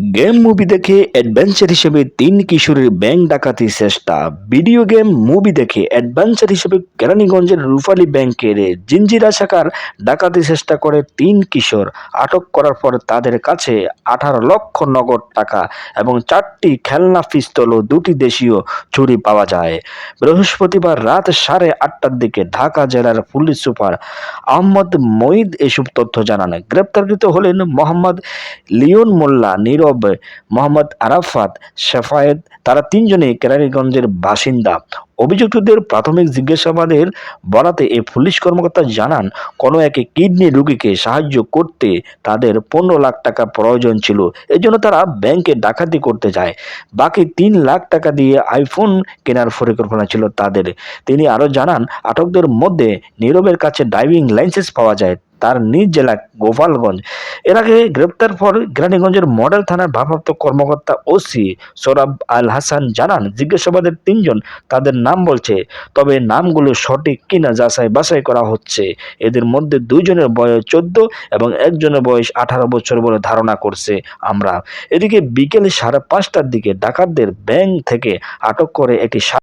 Game movie দেখে adventure হিসেবে তিন কিশোরের ব্যাংক ডাকাতি চেষ্টা। ভিডিও গেম মুভি দেখে অ্যাডভেঞ্চার হিসেবে কেরানীগঞ্জের রূপালী ব্যাংকের জিঞ্জিরা শাখার ডাকাতি চেষ্টা করে তিন কিশোর। আটক করার পর তাদের কাছে আঠারো লক্ষ নগদ টাকা এবং চারটি খেলনা, পিস্তল ও দুটি দেশীয় ছুরি পাওয়া যায়। বৃহস্পতিবার রাত সাড়ে আটটার দিকে ঢাকা জেলার পুলিশ সুপার আহমদ মঈদ এসব তথ্য জানান। গ্রেপ্তারকৃত হলেন মোহাম্মদ লিওন মোল্লা নীরব মোহাম্মদ আরাফাত, শেফায়েত, তারা তিনজনেই কেরানীগঞ্জের বাসিন্দা। অভিযুক্তদের প্রাথমিক জিজ্ঞাসাবাদের বলাতে এই পুলিশ কর্মকর্তা জানান, কোনো এক কিডনি রোগীকে সাহায্য করতে তাদের পনেরো লাখ টাকা প্রয়োজন ছিল। এজন্য তারা ব্যাংকে ডাকাতি করতে যায়। বাকি তিন লাখ টাকা দিয়ে আইফোন কেনার পরিকল্পনা ছিল তাদের। তিনি আরও জানান, আটকদের মধ্যে নীরবের কাছে ড্রাইভিং লাইসেন্স পাওয়া যায়। তার নিজ জেলা গোপালগঞ্জ। এর আগে গ্রেপ্তার পর গ্রানীগঞ্জের মডেল থানার ভারপ্রাপ্ত কর্মকর্তা ওসি সোরাব আল হাসান জানান, জিজ্ঞাসাবাদের তিনজন তাদের নাম বলছে, তবে নামগুলো সঠিক কিনা যাচাই বাছাই করা হচ্ছে। এদের মধ্যে দুইজনের বয়স চোদ্দ এবং একজনের বয়স আঠারো বছর বলে ধারণা করছে আমরা। এদিকে বিকেল সাড়ে পাঁচটার দিকে ডাকাতদের ব্যাংক থেকে আটক করে একটি